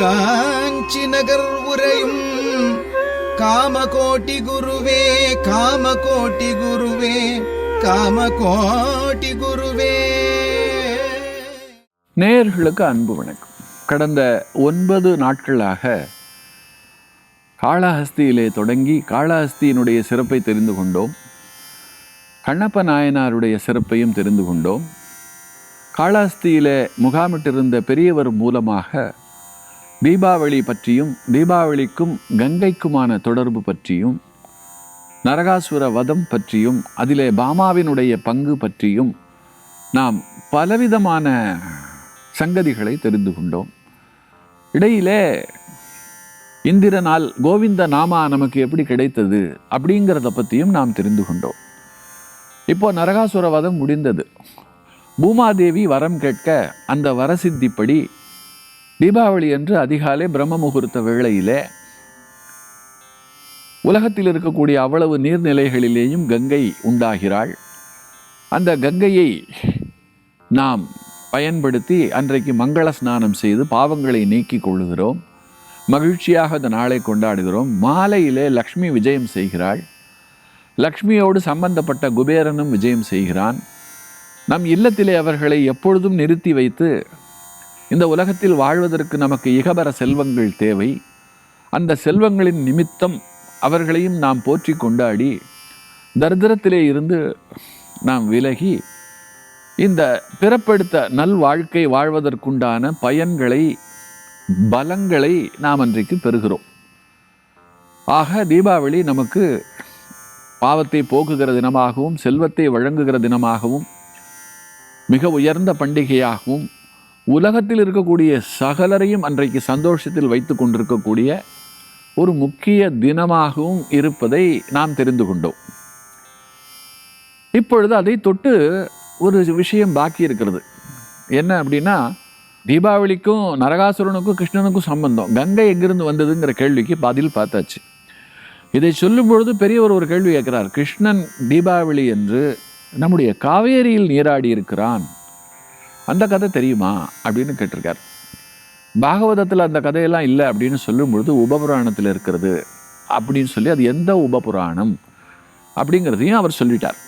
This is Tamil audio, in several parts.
காஞ்சி நகர் உரையும் காமகோட்டி குருவே காமகோட்டி குருவே காமகோட்டி குருவே. நேயர்களுக்கு அன்பு வணக்கம். கடந்த ஒன்பது நாட்களாக காளஹஸ்தியிலே தொடங்கி காளஹஸ்தியினுடைய சிறப்பை தெரிந்து கொண்டோம். கண்ணப்ப நாயனாருடைய சிறப்பையும் தெரிந்து கொண்டோம். காளாஸ்தியில் முகாமிட்டிருந்த பெரியவர் மூலமாக தீபாவளி பற்றியும் தீபாவளிக்கும் கங்கைக்குமான தொடர்பு பற்றியும் நரகாசுர வதம் பற்றியும் அதிலே பாமாவினுடைய பங்கு பற்றியும் நாம் பலவிதமான சங்கதிகளை தெரிந்து கொண்டோம். இடையிலே இந்திரனால் கோவிந்த நாமா நமக்கு எப்படி கிடைத்தது அப்படிங்கிறத பற்றியும் நாம் தெரிந்து கொண்டோம். இப்போ நரகாசுர வதம் முடிந்தது. பூமாதேவி வரம் கேட்க அந்த வரசித்திப்படி தீபாவளி அன்று அதிகாலை பிரம்ம முகூர்த்த வேளையிலே உலகத்தில் இருக்கக்கூடிய அவ்வளவு நீர்நிலைகளிலேயும் கங்கை உண்டாகிறாள். அந்த கங்கையை நாம் பயன்படுத்தி அன்றைக்கு மங்கள ஸ்நானம் செய்து பாவங்களை நீக்கிக் கொள்ளுகிறோம். மகிழ்ச்சியாக அந்த நாளை கொண்டாடுகிறோம். மாலையிலே லக்ஷ்மி விஜயம் செய்கிறாள். லக்ஷ்மியோடு சம்பந்தப்பட்ட குபேரனும் விஜயம் செய்கிறான். நம் இல்லத்திலே அவர்களை எப்பொழுதும் நிறுத்தி வைத்து இந்த உலகத்தில் வாழ்வதற்கு நமக்கு இகபர செல்வங்கள் தேவை. அந்த செல்வங்களின் நிமித்தம் அவர்களையும் நாம் போற்றி கொண்டாடி தரித்திரத்திலே இருந்து நாம் விலகி இந்த பிறப்பெடுத்த நல் வாழ்க்கை வாழ்வதற்குண்டான பயன்களை பலங்களை நாம் அன்றைக்கு பெறுகிறோம். ஆக தீபாவளி நமக்கு பாவத்தை போக்குகிற தினமாகவும் செல்வத்தை வழங்குகிற தினமாகவும் மிக உயர்ந்த பண்டிகையாகவும் உலகத்தில் இருக்கக்கூடிய சகலரையும் அன்றைக்கு சந்தோஷத்தில் வைத்து கொண்டிருக்கக்கூடிய ஒரு முக்கிய தினமாகவும் இருப்பதை நாம் தெரிந்து கொண்டோம். இப்பொழுது அதை தொட்டு ஒரு விஷயம் பாக்கி இருக்கிறது. என்ன அப்படின்னா தீபாவளிக்கும் நரகாசுரனுக்கும் கிருஷ்ணனுக்கும் சம்பந்தம். கங்கை எங்கிருந்து வந்ததுங்கிற கேள்விக்கு பதில் பார்த்தாச்சு. இதை சொல்லும் பொழுது பெரியவர் ஒரு கேள்வி கேட்கிறார். கிருஷ்ணன் தீபாவளி என்று நம்முடைய காவேரியில் நீராடி இருக்கிறான். அந்த கதை தெரியுமா அப்படின்னு கேட்டிருக்கார். பாகவதத்தில் அந்த கதையெல்லாம் இல்லை அப்படின்னு சொல்லும் பொழுது உபபுராணத்தில் இருக்கிறது அப்படின்னு சொல்லி அது எந்த உபபுராணம் அப்படிங்கிறதையும் அவர் சொல்லிட்டார்.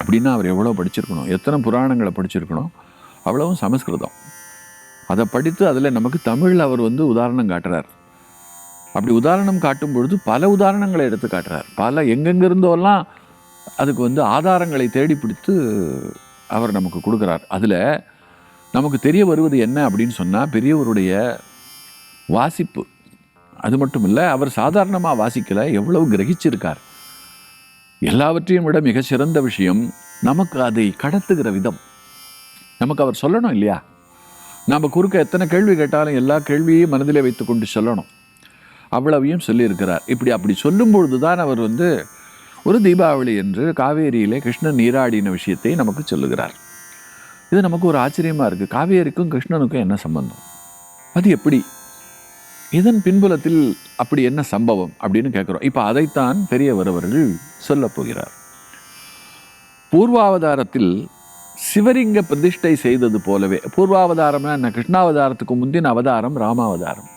அப்படின்னா அவர் எவ்வளோ படிச்சிருக்கணும்? எத்தனை புராணங்களை படிச்சிருக்கணும்? அவ்வளவும் சமஸ்கிருதம். அதை படித்து அதில் நமக்கு தமிழில் அவர் வந்து உதாரணம் காட்டுறார். அப்படி உதாரணம் காட்டும் பொழுது பல உதாரணங்களை எடுத்து காட்டுறார். பல எங்கெங்கிருந்தோலாம் அதுக்கு வந்து ஆதாரங்களை தேடி பிடித்து அவர் நமக்கு கொடுக்குறார். அதில் நமக்கு தெரிய வருவது என்ன அப்படின்னு சொன்னால் பெரியவருடைய வாசிப்பு. அது மட்டும் இல்லை அவர் சாதாரணமாக வாசிக்கலை எவ்வளவு கிரகிச்சிருக்கார். எல்லாவற்றையும் விட மிக சிறந்த விஷயம் நமக்கு அதை கடத்துகிற விதம். நமக்கு அவர் சொல்லணும் இல்லையா? நாம் குறுக்க எத்தனை கேள்வி கேட்டாலும் எல்லா கேள்வியையும் மனதிலே வைத்துக்கொண்டு சொல்லணும். அவ்வளவையும் சொல்லியிருக்கிறார். இப்படி அப்படி சொல்லும் பொழுது தான் அவர் வந்து ஒரு தீபாவளி என்று காவேரியிலே கிருஷ்ணன் நீராடின விஷயத்தை நமக்கு சொல்லுகிறார். இது நமக்கு ஒரு ஆச்சரியமாக இருக்குது காவேரிக்கும் கிருஷ்ணனுக்கும் என்ன சம்பந்தம்? அது எப்படி? இதன் பின்புலத்தில் அப்படி என்ன சம்பவம் அப்படின்னு கேட்குறோம் இப்போ அதைத்தான் பெரியவர் அவர்கள் சொல்லப் போகிறார். பூர்வாவதாரத்தில் சிவலிங்க பிரதிஷ்டை செய்தது போலவே பூர்வாவதாரம்னா என்ன? கிருஷ்ணாவதாரத்துக்கு முந்தின அவதாரம் ராமாவதாரம்.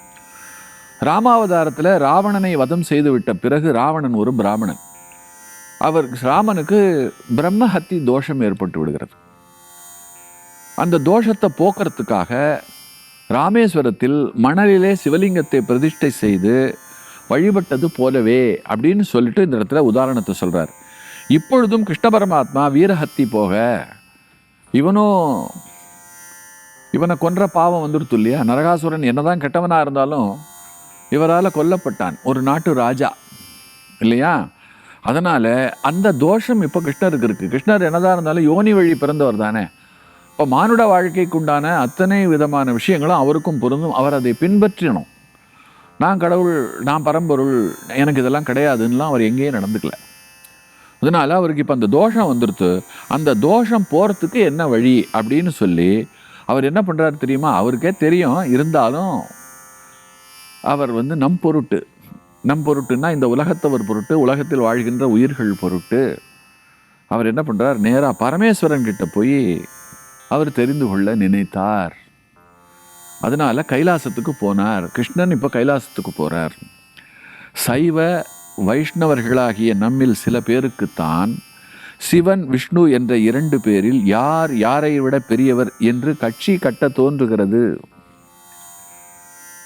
ராமாவதாரத்தில் ராவணனை வதம் செய்துவிட்ட பிறகு ராவணன் ஒரு பிராமணன். அவர் ராமனுக்கு பிரம்மஹத்தி தோஷம் ஏற்பட்டு விடுகிறது. அந்த தோஷத்தை போக்குறதுக்காக ராமேஸ்வரத்தில் மணலிலே சிவலிங்கத்தை பிரதிஷ்டை செய்து வழிபட்டது போலவே அப்படின்னு சொல்லிட்டு இந்த இடத்துல உதாரணத்தை சொல்கிறார் இப்பொழுதும் கிருஷ்ண பரமாத்மா வீரஹத்தி போக இவனும் இவனை கொன்ற பாவம் வந்துடுத்து இல்லையா? நரகாசுரன் என்னதான் கெட்டவனாக இருந்தாலும் இவரால் கொல்லப்பட்டான் ஒரு நாட்டு ராஜா இல்லையா? அதனால் அந்த தோஷம் இப்போ கிருஷ்ணருக்கு இருக்குது கிருஷ்ணர் என்னதான் இருந்தாலும் யோனி வழி பிறந்தவர் தானே. இப்போ மானுட வாழ்க்கைக்குண்டான அத்தனை விதமான விஷயங்களும் அவருக்கும் பொருந்தும். அவர் அதை பின்பற்றினோம் நான் கடவுள் நான் பரம்பொருள் எனக்கு இதெல்லாம் கிடையாதுன்னெலாம் அவர் எங்கேயும் நடந்துக்கல. அதனால் அவருக்கு இப்போ அந்த தோஷம் வந்துடுத்து அந்த தோஷம் போகிறதுக்கு என்ன வழி அப்படின்னு சொல்லி அவர் என்ன பண்ணுறாரு தெரியுமா? அவருக்கே தெரியும். இருந்தாலும் அவர் வந்து நம் பொருட்டு. நம் பொருட்டுன்னா இந்த உலகத்தவர் பொருட்டு உலகத்தில் வாழ்கின்ற உயிர்கள் பொருட்டு. அவர் என்ன பண்ணுறார் நேராக பரமேஸ்வரன் கிட்ட போய் அவர் தெரிந்து கொள்ள நினைத்தார். அதனால கைலாசத்துக்கு போனார். கிருஷ்ணன் இப்போ கைலாசத்துக்கு போகிறார் சைவ வைஷ்ணவர்களாகிய நம்மில் சில பேருக்குத்தான் சிவன் விஷ்ணு என்ற இரண்டு பேரில் யார் யாரை விட பெரியவர் என்று கட்சி கட்ட தோன்றுகிறது.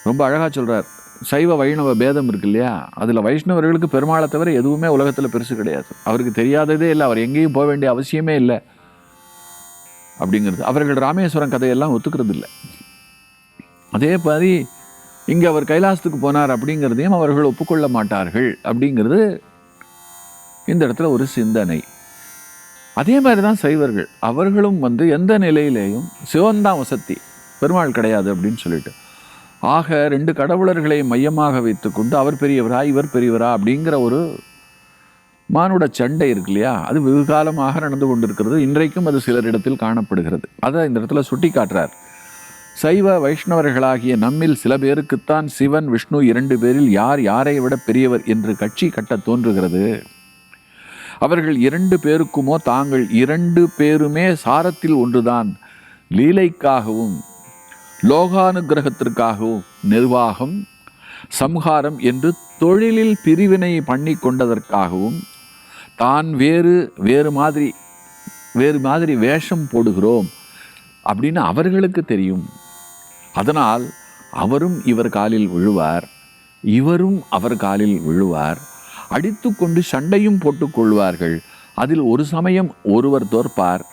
ரொம்ப அழகா சொல்றார். சைவ வைணவ பேதம் இருக்கு இல்லையா அதுல வைஷ்ணவர்களுக்கு பெருமாளை தவிர எதுவுமே உலகத்துல பெருசு கிடையாது. அவருக்கு தெரியாததே இல்லை. அவர் எங்கேயும் போக வேண்டிய அவசியமே இல்லை. அப்படிங்கிறது. அவர்கள் ராமேஸ்வரம் கதையெல்லாம் ஒத்துக்கிறது இல்லை அதே மாதிரி இங்கே அவர் கைலாசத்துக்கு போனார் அப்படிங்கிறதையும் அவர்கள் ஒப்புக்கொள்ள மாட்டார்கள் அப்படிங்கிறது இந்த இடத்துல ஒரு சிந்தனை. அதே மாதிரி தான் சைவர்கள். அவர்களும் வந்து எந்த நிலையிலேயும் சிவன்தான் வசத்தி பெருமாள் கிடையாது அப்படின்னு சொல்லிட்டு. ஆக ரெண்டு கடவுளர்களை மையமாக வைத்துக்கொண்டு அவர் பெரியவரா இவர் பெரியவரா அப்படிங்கிற ஒரு மானுட சண்டை இருக்கு இல்லையா அது வெகு காலமாக நடந்து கொண்டிருக்கிறது. இன்றைக்கும் அது சிலரிடத்தில் காணப்படுகிறது. அதை இந்த இடத்துல சுட்டி காட்டுறார் சைவ வைஷ்ணவர்களாகிய நம்மில் சில பேருக்குத்தான் சிவன் விஷ்ணு இரண்டு பேரில் யார் யாரை விட பெரியவர் என்று கட்சி கட்ட தோன்றுகிறது. அவர்கள் இரண்டு பேருக்குமோ தாங்கள் இரண்டு பேருமே சாரத்தில் ஒன்றுதான். லீலைக்காகவும் லோகானுகிரகத்திற்காகவும் நிர்வாகம் சம்ஹாரம் என்று தொழிலில் பிரிவினை பண்ணி கொண்டதற்காகவும் தான் வேறு வேறு மாதிரி வேறு மாதிரி வேஷம் போடுகிறோம் அப்படின்னு அவர்களுக்கு தெரியும். அதனால் அவரும் இவர் காலில் விழுவார் இவரும் அவர் காலில் விழுவார். அடித்து கொண்டு சண்டையும் போட்டுக்கொள்வார்கள் அதில் ஒரு சமயம் ஒருவர் தோற்பார்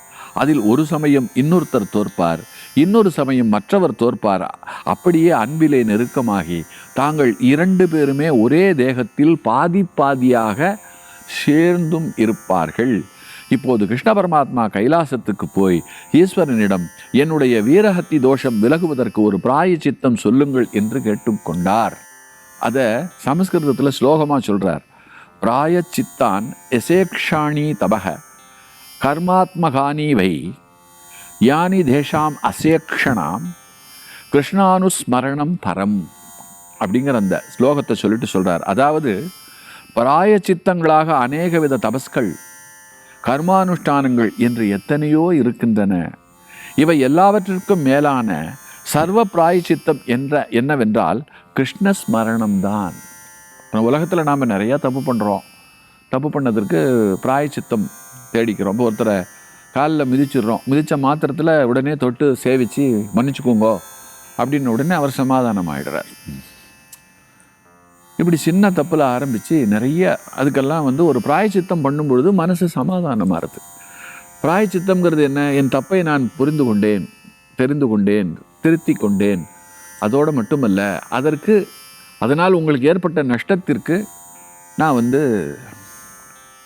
அதில் ஒரு சமயம் இன்னொருத்தர் தோற்பார் இன்னொரு சமயம் மற்றவர் தோற்பார். அப்படியே அன்பிலே நெருக்கமாகி தாங்கள் இரண்டு பேருமே ஒரே தேகத்தில் பாதி பாதியாக சேர்ந்தும் இருப்பார்கள். இப்போது கிருஷ்ண பரமாத்மா கைலாசத்துக்கு போய் ஈஸ்வரனிடம் என்னுடைய வீரஹத்தி தோஷம் விலகுவதற்கு ஒரு பிராய சித்தம் சொல்லுங்கள் என்று கேட்டுக்கொண்டார் அதை சமஸ்கிருதத்தில் ஸ்லோகமாக சொல்றார். பிராய சித்தான் எசேக்ஷாணி தபக கர்மாத்மகானி வை யானி தேஷாம் அசேக்ஷணாம் கிருஷ்ணானுஸ்மரணம் பரம் அப்படிங்கிற அந்த ஸ்லோகத்தை சொல்லிட்டு சொல்றார். அதாவது பராய சித்தங்களாக அநேக வித தபஸ்கள் கர்மானுஷ்டானங்கள் என்று எத்தனையோ இருக்கின்றன. இவை எல்லாவற்றிற்கும் மேலான சர்வ பிராயச்சித்தம் என்ற என்னவென்றால் கிருஷ்ண ஸ்மரணம்தான் உலகத்தில் நாம் நிறையா தப்பு பண்ணுறோம் தப்பு பண்ணதற்கு பிராயச்சித்தம் தேடிக்கிறோம். இப்போ ஒருத்தரை காலில் மிதிச்சிடுறோம். மிதித்த மாத்திரத்தில் உடனே தொட்டு சேவித்து மன்னிச்சுக்கோங்கோ அப்படின்னு உடனே அவர் சமாதானம் ஆகிடுறார் இப்படி சின்ன தப்பில் ஆரம்பித்து நிறைய அதுக்கெல்லாம் வந்து ஒரு பிராயச்சித்தம் பண்ணும் பொழுது மனசு சமாதானமாக இருக்குது பிராயச்சித்தம்ங்கிறது என்ன? என் தப்பை நான் புரிந்து கொண்டேன் தெரிந்து கொண்டேன் திருத்தி கொண்டேன். அதோடு மட்டுமல்ல அதற்கு அதனால் உங்களுக்கு ஏற்பட்ட நஷ்டத்திற்கு நான் வந்து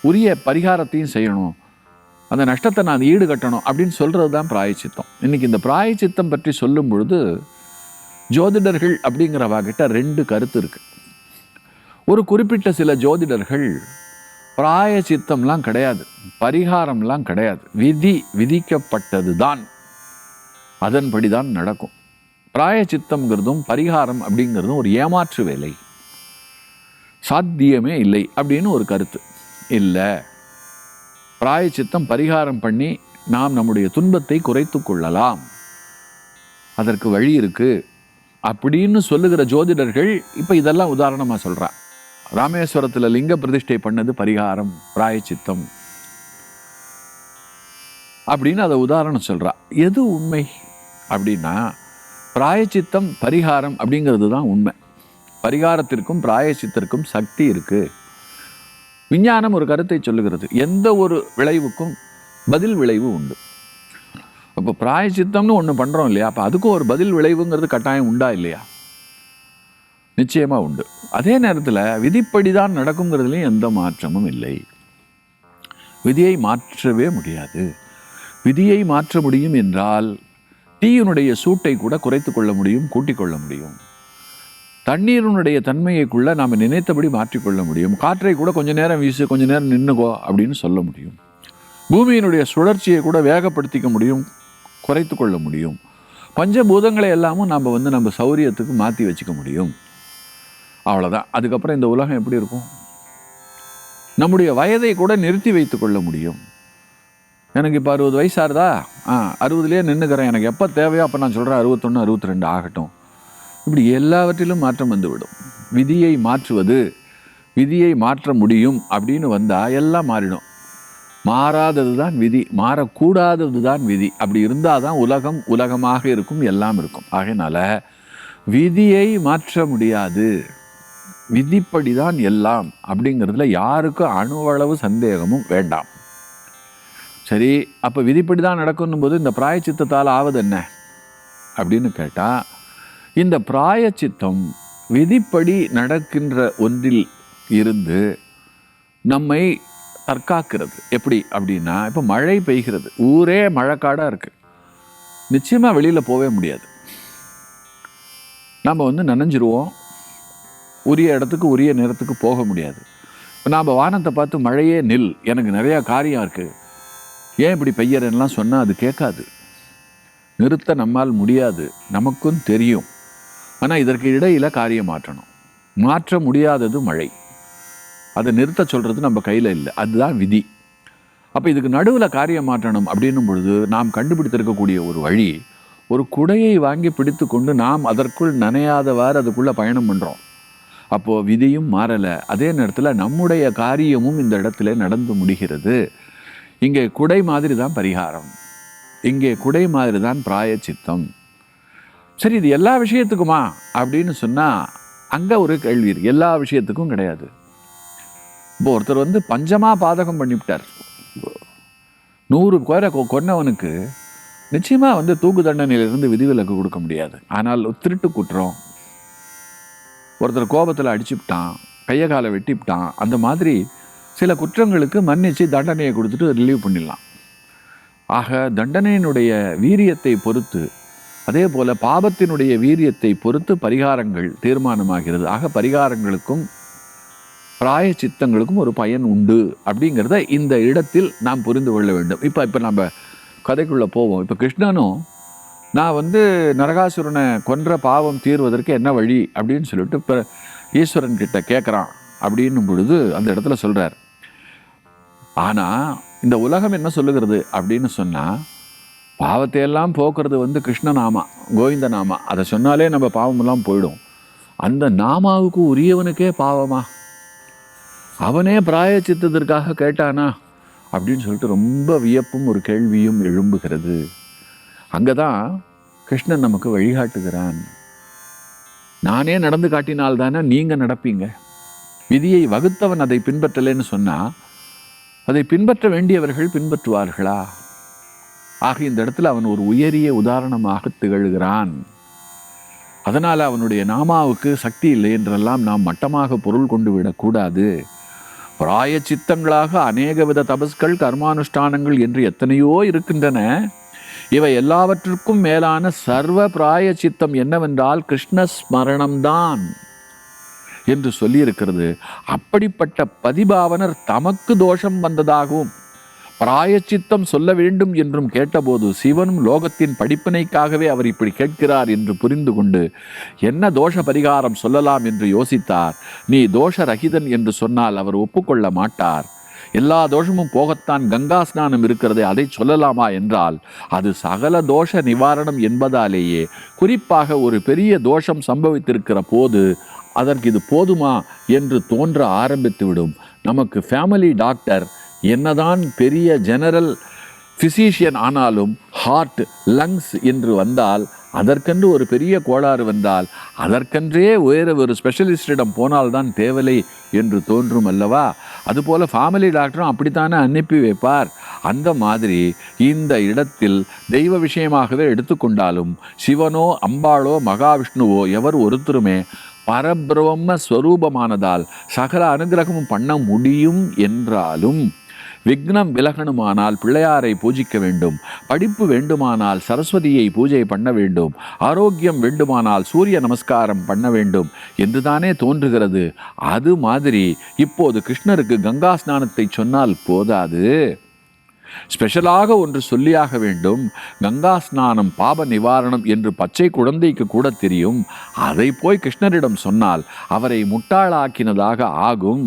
உரிய பரிகாரத்தையும் செய்யணும். அந்த நஷ்டத்தை நான் ஈடுகட்டணும் அப்படின்னு சொல்கிறது தான் பிராயச்சித்தம். இன்றைக்கி இந்த பிராயச்சித்தம் பற்றி சொல்லும் பொழுது ஜோதிடர்கள் அப்படிங்கிறவா கிட்ட ரெண்டு கருத்து இருக்குது ஒரு குறிப்பிட்ட சில ஜோதிடர்கள் பிராயச்சித்தம்லாம் கிடையாது பரிகாரம்லாம் கிடையாது விதி விதிக்கப்பட்டது தான் அதன்படி தான் நடக்கும். பிராயச்சித்தம்ங்கிறதும் பரிகாரம் அப்படிங்கிறதும் ஒரு ஏமாற்று வேலை. சாத்தியமே இல்லை அப்படின்னு ஒரு கருத்து. இல்லை பிராயச்சித்தம் பரிகாரம் பண்ணி நாம் நம்முடைய துன்பத்தை குறைத்து கொள்ளலாம். அதற்கு வழி இருக்கு. அப்படின்னு சொல்லுகிற ஜோதிடர்கள் இப்போ இதெல்லாம் உதாரணமாக சொல்கிறான் ராமேஸ்வரத்தில் லிங்க பிரதிஷ்டை பண்ணது பரிகாரம் பிராயச்சித்தம். அப்படின்னு அதை உதாரணம் சொல்றா. எது உண்மை அப்படின்னா பிராயச்சித்தம் பரிகாரம் அப்படிங்கிறது தான் உண்மை. பரிகாரத்திற்கும் பிராயச்சித்திற்கும் சக்தி இருக்கு. விஞ்ஞானம் ஒரு கருத்தை சொல்லுகிறது. எந்த ஒரு விளைவுக்கும் பதில் விளைவு உண்டு. அப்போ பிராயச்சித்தம்னு ஒன்று பண்ணுறோம் இல்லையா? அப்போ அதுக்கும் ஒரு பதில் விளைவுங்கிறது கட்டாயம் உண்டா இல்லையா? நிச்சயமாக உண்டு. அதே நேரத்தில் விதிப்படி தான் நடக்குங்கிறதுலையும் எந்த மாற்றமும் இல்லை. விதியை மாற்றவே முடியாது. விதியை மாற்ற முடியும் என்றால் தீயினுடைய சூட்டை கூட குறைத்து கொள்ள முடியும் கூட்டிக் கொள்ள முடியும். தண்ணீரினுடைய தன்மையைக்குள்ளே நாம் நினைத்தபடி மாற்றிக்கொள்ள முடியும். காற்றை கூட கொஞ்ச நேரம் வீசு கொஞ்ச நேரம் நின்றுக்கோ அப்படின்னு சொல்ல முடியும். பூமியினுடைய சுழற்சியை கூட வேகப்படுத்திக்க முடியும் குறைத்து கொள்ள முடியும். பஞ்சபூதங்களை எல்லாமும் நம்ம வந்து நம்ம சௌரியத்துக்கு மாற்றி வச்சுக்க முடியும். அவ்வளோதான் அதுக்கப்புறம் இந்த உலகம் எப்படி இருக்கும்? நம்முடைய வயதை கூட நிறுத்தி வைத்து கொள்ள முடியும். எனக்கு இப்போ அறுபது வயசாகுதா ஆ அறுபதுலேயே நின்றுக்கிறேன் எனக்கு எப்போ தேவையோ அப்போ நான் சொல்கிறேன் அறுபத்தொன்று அறுபத்தி ரெண்டு ஆகட்டும். இப்படி எல்லாவற்றிலும் மாற்றம் வந்துவிடும். விதியை மாற்றுவது விதியை மாற்ற முடியும் அப்படின்னு வந்தால் எல்லாம் மாறிடும். மாறாதது தான் விதி மாறக்கூடாதது தான் விதி. அப்படி இருந்தால் தான் உலகம் உலகமாக இருக்கும் எல்லாம் இருக்கும். ஆகையினால விதியை மாற்ற முடியாது. விதிப்படி தான் எல்லாம் அப்படிங்கிறதுல யாருக்கும் அணுவளவு சந்தேகமும் வேண்டாம். சரி அப்போ விதிப்படி தான் நடக்கணும் போது இந்த பிராயச்சித்தத்தால் ஆவது என்ன? அப்படின்னு கேட்டால் இந்த பிராயச்சித்தம் விதிப்படி நடக்கின்ற ஒன்றில் இருந்து நம்மை தற்காக்கிறது. எப்படி அப்படின்னா இப்போ மழை பெய்கிறது. ஊரே மழைக்காடாக இருக்குது நிச்சயமாக வெளியில் போகவே முடியாது. நம்ம வந்து நனைஞ்சிருவோம். உரிய இடத்துக்கு உரிய நேரத்துக்கு போக முடியாது. இப்போ நாம் வானத்தை பார்த்து மழையே நில் எனக்கு நிறையா காரியம் இருக்குது ஏன் இப்படி பெய்யறேன்லாம் சொன்னால் அது கேட்காது. நிறுத்த நம்மால் முடியாது. நமக்கும் தெரியும். ஆனால் இதற்கு இடையில் காரியம் மாற்றணும். மாற்ற முடியாதது மழை. அதை நிறுத்த சொல்கிறது நம்ம கையில் இல்லை. அதுதான் விதி. அப்போ இதுக்கு நடுவில் காரியம் மாற்றணும் அப்படின்னும் பொழுது நாம் கண்டுபிடித்திருக்கக்கூடிய ஒரு வழி ஒரு குடையை வாங்கி பிடித்து கொண்டு நாம் அதற்குள் நனையாதவாறு அதுக்குள்ளே பயணம் பண்ணுறோம் அப்போது விதியும் மாறலை. அதே நேரத்தில் நம்முடைய காரியமும் இந்த இடத்துல நடந்து முடிகிறது. இங்கே குடை மாதிரி தான் பரிகாரம். இங்கே குடை மாதிரி தான் பிராயச்சித்தம். சரி இது எல்லா விஷயத்துக்குமா? அப்படின்னு சொன்னால் அங்கே ஒரு கேள்வி எல்லா விஷயத்துக்கும் கிடையாது. இப்போ ஒருத்தர் வந்து பஞ்சமாக பாதகம் பண்ணிவிட்டார். நூறு பேரை கொ கொன்னவனுக்கு நிச்சயமாக வந்து தூக்கு தண்டனையிலிருந்து விதிவிலக்கு கொடுக்க முடியாது. ஆனால் திருட்டு குற்றம் ஒருத்தர் கோபத்தில் அடிச்சுவிட்டான் கையை காலை வெட்டிவிட்டான் அந்த மாதிரி சில குற்றங்களுக்கு மன்னித்து தண்டனையை கொடுத்துட்டு ரிலீவ் பண்ணிடலாம். ஆக தண்டனையினுடைய வீரியத்தை பொறுத்து அதே போல் பாபத்தினுடைய வீரியத்தை பொறுத்து பரிகாரங்கள் தீர்மானமாகிறது. ஆக பரிகாரங்களுக்கும் பிராய சித்தங்களுக்கும் ஒரு பயன் உண்டு அப்படிங்கிறத இந்த இடத்தில் நாம் புரிந்து கொள்ள வேண்டும். இப்போ இப்போ நம்ம கதைக்குள்ளே போவோம். இப்போ கிருஷ்ணனும் நான் வந்து நரகாசுரனை கொன்ற பாவம் தீர்வதற்கு என்ன வழி அப்படின்னு சொல்லிட்டு இப்போ ஈஸ்வரன் கிட்ட கேட்குறான் அப்படின்னும் பொழுது அந்த இடத்துல சொல்கிறார் ஆனால் இந்த உலகம் என்ன சொல்லுகிறது அப்படின்னு சொன்னால் பாவத்தை எல்லாம் போக்குறது வந்து கிருஷ்ணநாமா கோவிந்த நாமா அதை சொன்னாலே நம்ம பாவமெல்லாம் போயிடும். அந்த நாமாவுக்கு உரியவனுக்கே பாவமா? அவனே பிராயச்சித்தத்திற்காக கேட்டானா? அப்படின்னு சொல்லிட்டு ரொம்ப வியப்பும் ஒரு கேள்வியும் எழும்புகிறது. அங்கே தான் கிருஷ்ணன் நமக்கு வழிகாட்டுகிறான். நானே நடந்து காட்டினால் தானே நீங்கள் நடப்பீங்க? விதியை வகுத்தவன் அதை பின்பற்றலைன்னு சொன்னால் அதை பின்பற்ற வேண்டியவர்கள் பின்பற்றுவார்களா? ஆக இந்த இடத்துல அவன் ஒரு உயரிய உதாரணமாக திகழ்கிறான். அதனால் அவனுடைய நாமாவுக்கு சக்தி இல்லை என்றெல்லாம் நாம் மட்டமாக பொருள் கொண்டு விடக்கூடாது. பிராய சித்தங்களாக அநேக வித தபஸ்கள் கர்மானுஷ்டானங்கள் என்று எத்தனையோ இருக்கின்றன. இவை எல்லாவற்றிற்கும் மேலான சர்வ பிராய சித்தம் என்னவென்றால் கிருஷ்ண ஸ்மரணம்தான் என்று சொல்லியிருக்கிறது. அப்படிப்பட்ட பதிபாவனர் தமக்கு தோஷம் வந்ததாகவும் பிராயச்சித்தம் சொல்ல வேண்டும் என்றும் கேட்டபோது சிவனும் லோகத்தின் படிப்பினைக்காகவே அவர் இப்படி கேட்கிறார் என்று புரிந்து கொண்டு என்ன தோஷ பரிகாரம் சொல்லலாம்? என்று யோசித்தார். நீ தோஷ ரகிதன் என்று சொன்னால் அவர் ஒப்புக்கொள்ள மாட்டார். எல்லா தோஷமும் போகத்தான் கங்கா ஸ்நானம் இருக்கிறதே அதை சொல்லலாமா என்றால் அது சகல தோஷ நிவாரணம் என்பதாலேயே. குறிப்பாக ஒரு பெரிய தோஷம் சம்பவித்திருக்கிற போது அதற்கு இது போதுமா என்று தோன்ற ஆரம்பித்துவிடும் நமக்கு ஃபேமிலி டாக்டர் என்னதான் பெரிய ஜெனரல் ஃபிசிஷியன் ஆனாலும் ஹார்ட் லங்ஸ் என்று வந்தால் அதற்கென்று ஒரு பெரிய கோளாறு வந்தால் அதற்கென்றே வேறு ஒரு ஸ்பெஷலிஸ்டிடம் போனால்தான் தேவலை என்று தோன்றும் அல்லவா? அதுபோல் ஃபேமிலி டாக்டரும் அப்படித்தானே அனுப்பி வைப்பார். அந்த மாதிரி இந்த இடத்தில் தெய்வ விஷயமாகவே எடுத்துக்கொண்டாலும் சிவனோ அம்பாளோ மகாவிஷ்ணுவோ எவர் ஒருத்தருமே பரபிரம்ம ஸ்வரூபமானதால் சகல அனுகிரகமும் பண்ண முடியும் என்றாலும் விக்னம் விலகணுமானால் பிள்ளையாரை பூஜிக்க வேண்டும் படிப்பு வேண்டுமானால் சரஸ்வதியை பூஜை பண்ண வேண்டும் ஆரோக்கியம் வேண்டுமானால் சூரிய நமஸ்காரம் பண்ண வேண்டும் என்றுதானே தோன்றுகிறது. அது மாதிரி இப்போது கிருஷ்ணருக்கு கங்கா ஸ்நானத்தை சொன்னால் போதாது. ஸ்பெஷலாக ஒன்று சொல்லியாக வேண்டும். கங்கா ஸ்நானம் பாப நிவாரணம் என்று பச்சை குழந்தைக்கு கூட தெரியும். அதை போய் கிருஷ்ணரிடம் சொன்னால் அவரை முட்டாளாக்கினதாக ஆகும்.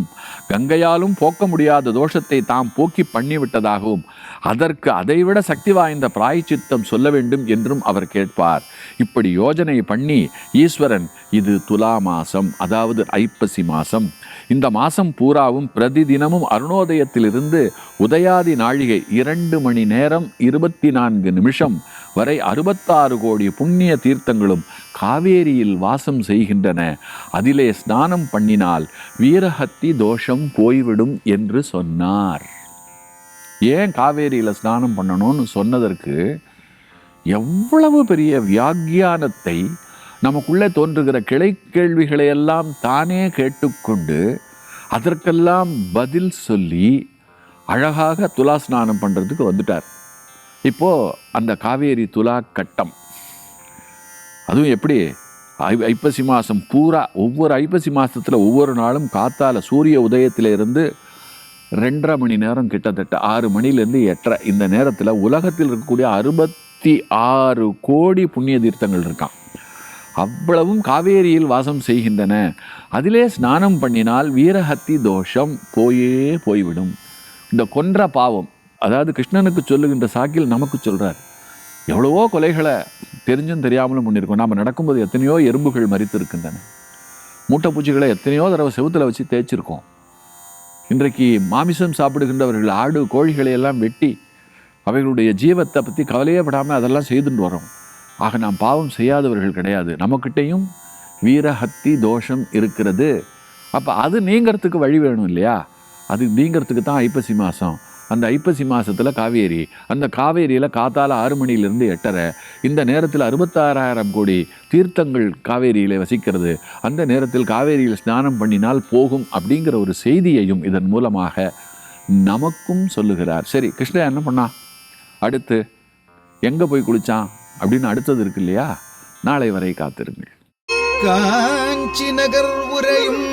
கங்கையாலும் போக்க முடியாத தோஷத்தை தாம் போக்கி பண்ணிவிட்டதாகவும் அதற்கு அதைவிட சக்தி வாய்ந்த பிராய்ச்சித்தம் சொல்ல வேண்டும் என்றும் அவர் கேட்பார். இப்படி யோஜனை பண்ணி ஈஸ்வரன் இது துலா மாசம் அதாவது ஐப்பசி மாசம். இந்த மாசம் பூராவும் பிரதிதினமும் அருணோதயத்திலிருந்து உதயாதி நாழிகை இரண்டு மணி நேரம் இருபத்தி நான்கு நிமிஷம் வரை அறுபத்தாறு கோடி புண்ணிய தீர்த்தங்களும் காவேரியில் வாசம் செய்கின்றன. அதிலே ஸ்நானம் பண்ணினால் வீரஹத்தி தோஷம் போய்விடும் என்று சொன்னார். ஏன் காவேரியில் ஸ்நானம் பண்ணணும்னு சொன்னதற்கு எவ்வளவு பெரிய வியாக்கியானத்தை நமக்குள்ளே தோன்றுகிற கிளை கேள்விகளை எல்லாம் தானே கேட்டுக்கொண்டு அதற்கெல்லாம் பதில் சொல்லி அழகாக துலா ஸ்நானம் பண்ணுறதுக்கு வந்துட்டார். இப்போ அந்த காவேரி துலா கட்டம். அதுவும் எப்படி? ஐ ஐப்பசி மாதம் பூரா ஒவ்வொரு ஐப்பசி மாதத்தில் ஒவ்வொரு நாளும் காத்தால சூரிய உதயத்தில இருந்து ரெண்டரை மணி நேரம் கிட்டத்தட்ட ஆறு மணிலேருந்து எட்டரை. இந்த நேரத்தில் உலகத்தில் இருக்கக்கூடிய அறுபத்தி ஆறு கோடி புண்ணிய தீர்த்தங்கள் இருக்கான் அவ்வளவும் காவேரியில் வாசம் செய்கின்றன. அதிலே ஸ்நானம் பண்ணினால் வீரஹத்தி தோஷம் போயே போய்விடும். இந்த கொன்ற பாவம் அதாவது கிருஷ்ணனுக்கு சொல்லுகின்ற சாக்கில் நமக்கு சொல்கிறார் எவ்வளவோ கொலைகளை தெரிஞ்சும் தெரியாமலும் பண்ணியிருக்கோம். நாம் நடக்கும்போது எத்தனையோ எறும்புகள் மறித்து இருக்கின்றன மூட்டைப்பூச்சிகளை எத்தனையோ தடவை செவுத்துல வச்சு தேய்ச்சிருக்கோம். இன்றைக்கு மாமிசம் சாப்பிடுகின்றவர்கள் ஆடு கோழிகளை எல்லாம் வெட்டி அவைகளுடைய ஜீவத்தை பற்றி கவலையே படாமல் அதெல்லாம் செய்துட்டு வரோம். ஆக நாம் பாவம் செய்யாதவர்கள் கிடையாது. நம்மக்கிட்டேயும் வீரஹத்தி தோஷம் இருக்கிறது. அப்போ அது நீங்கிறதுக்கு வழி வேணும் இல்லையா? அது நீங்கிறதுக்கு தான் ஐப்பசி மாதம் அந்த ஐப்பசி மாதத்தில் காவேரி. அந்த காவேரியில் காத்தால ஆறு மணியிலிருந்து எட்டரை. இந்த நேரத்தில் அறுபத்தாறாயிரம் கோடி தீர்த்தங்கள் காவேரியில் வசிக்கிறது. அந்த நேரத்தில் காவேரியில் ஸ்நானம் பண்ணினால் போகும் அப்படிங்கிற ஒரு செய்தியையும் இதன் மூலமாக நமக்கும் சொல்லுகிறார். சரி கிருஷ்ணா என்ன பண்ணா? அடுத்து எங்கே போய் குளிச்சான்? அப்படின்னு அடுத்தது இருக்கு இல்லையா? நாளை வரை காத்திருங்கள். காஞ்சி நகர் உரையும்